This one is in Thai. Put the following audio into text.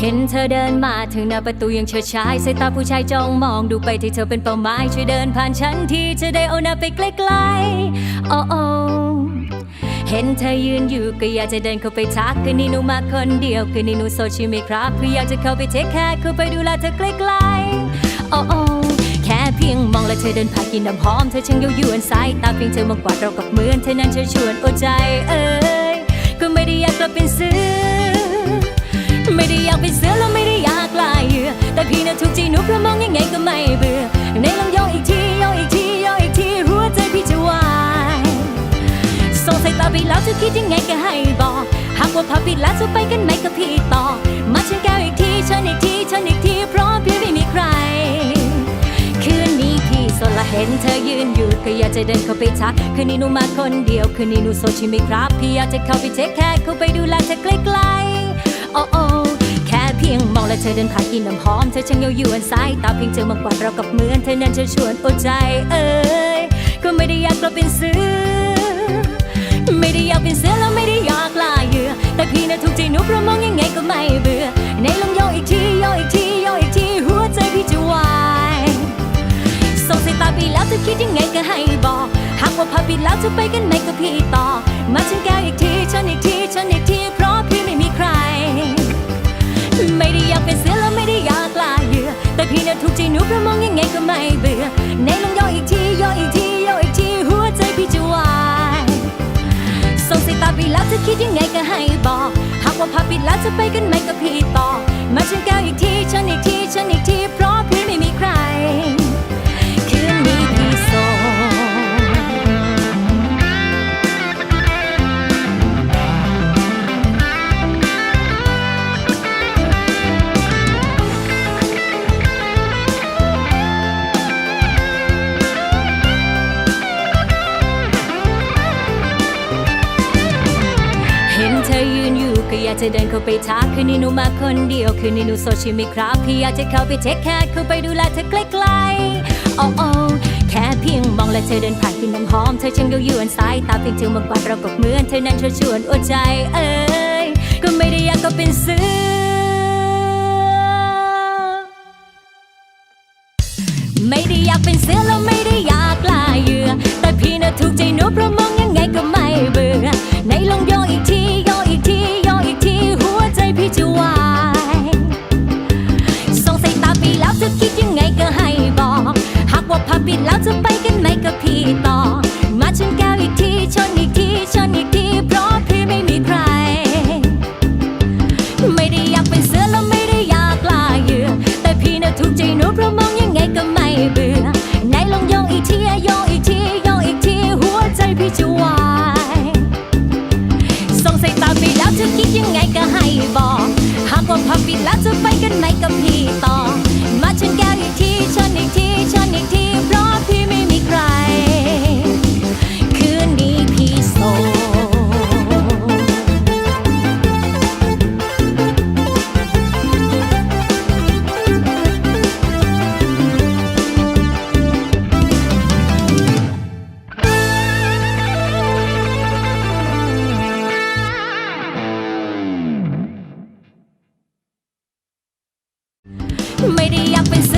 เห็นเธอเดินมาถึงหน้าประตูยังเฉิดฉายสายตาผู้ชายจ้องมองดูไปที่เธอเป็นเป้าหมายช่วยเดินผ่านฉันทีจะได้เอาหน้าไปใกล้ๆโอ้โอเห็นเธอยืนอยู่ก็อยากจะเดินเข้าไปทักคืนนี้หนูมาคนเดียวคืนนี้หนูโซชิไม่ครับคืออยากจะเข้าไปเทคแคร์เข้าไปดูแลเธอใกล้ๆโอ้โอแค่เพียงมองและเธอเดินผ่านกินน้ำหอมเธอช่างเย้ายวนสายตาเพียงเธอมากกว่าเรากับเหมือนเธอนั้นเธอชวนโอ้ใจเอ้ยก็ไม่ได้อยากกลับเป็นเสือ เพราะมองยังไงก็ไม่เบื่อในลองยกอีกทียกอีกทียกอีกทีหัวใจพี่จะวายส่งสายตาไปแล้วจะคิดยังไงก็ให้บอกหากว่าพาปิดแล้วจะไปกันไหมกับพี่ต่อ มาฉันแก้วอีกทีฉันอีกทีฉันอีกทีเพราะพี่ไม่มีใคร คืนนี้พี่โสดและเห็นเธอยืนอยู่ก็อยากจะเดินเข้าไปทักคืนนี้หนูมาคนเดียวคืนนี้หนูโสดใช่ไหมครับ พี่อยากจะเข้าไปเทคแคร์เข้าไปดูแลเธอใกล้ๆ เธอเดินผ่านกลินน้ำหอม เธอช่างเย้ายวนสายตาเพียงเธอมากกว่าเรากับเหมือน เธอนั้นจะชวนโอ้ใจเอ้ยก็ไม่ได้อยากกลับเป็นเสือ ไม่ได้อยากเป็นเสือแล้วไม่ได้อยากลาเหยื่อ แต่พี่น่ะถูกใจหนูเพราะมองยังไงก็ไม่เบื่อ ในลองโยอีกทีโยอีกทีโยอีกทีหัวใจพี่จะวายส่งสายตาไปแล้วจะคิดยังไงก็ให้บอก หากว่าพาปิดแล้วจะไปกันไหมกับพี่ต่อ มาฉันแก้วอีกทีฉันอีกที ถูกใจหนูเพราะมองยังไงก็ไม่เบื่อในลองย่ออีกทีย่ออีกทีย่ออีกทีหัวใจพี่จะวายส่งสายตาไปแล้วจะคิดยังไงก็ให้บอก หากว่าพาปิดแล้วจะไปกันไหมก็พี่ต่อมาฉันแก้วอีกทีฉันอีกทีฉันอีกที อยู่อยากจะเดินเข้าไปทักคืนนี้หนูมาคนเดียวคืนนี้หนูโซชิไม่ครับพี่อยากจะเข้าไปเทคแคร์เข้าไปดูแลเธอใกล้ๆโอ้โอ้แค่เพียงมองและเธอเดินผ่านกลินน้ำหอมเธอช่างเย้ายวนสายตาเพียงเธอมากกว่าเรากับเหมือนเธอนั้นเธอชวนอ้ใจเอ้ยก็ไม่ได้อยากก็เป็นเสือไม่ได้อยากเป็นเสือแล้วไม่ได้อยากลายเหยื่อแต่พี่น่ะถูกใจหนูเพราะมองากเป็นเสือแล้วไม่ได้อยากลาเหยื่อแต่พี่น่ะถูกใจหนูเพราะมองยังไงก็ไม่เบื่อไหนลองโยงอีกทีโยงอีกทีโยงอีกทีหัวใจพี่จะวายส่งสายตาไปแล้วจะคิดยังไงก็ให้บอกหากว่าพาปิดแล้วจะไปกันไหมกับพี่ต่อมาชนแก้วอีกทีชนอีกที ไม่ได้อยากเป็นศิ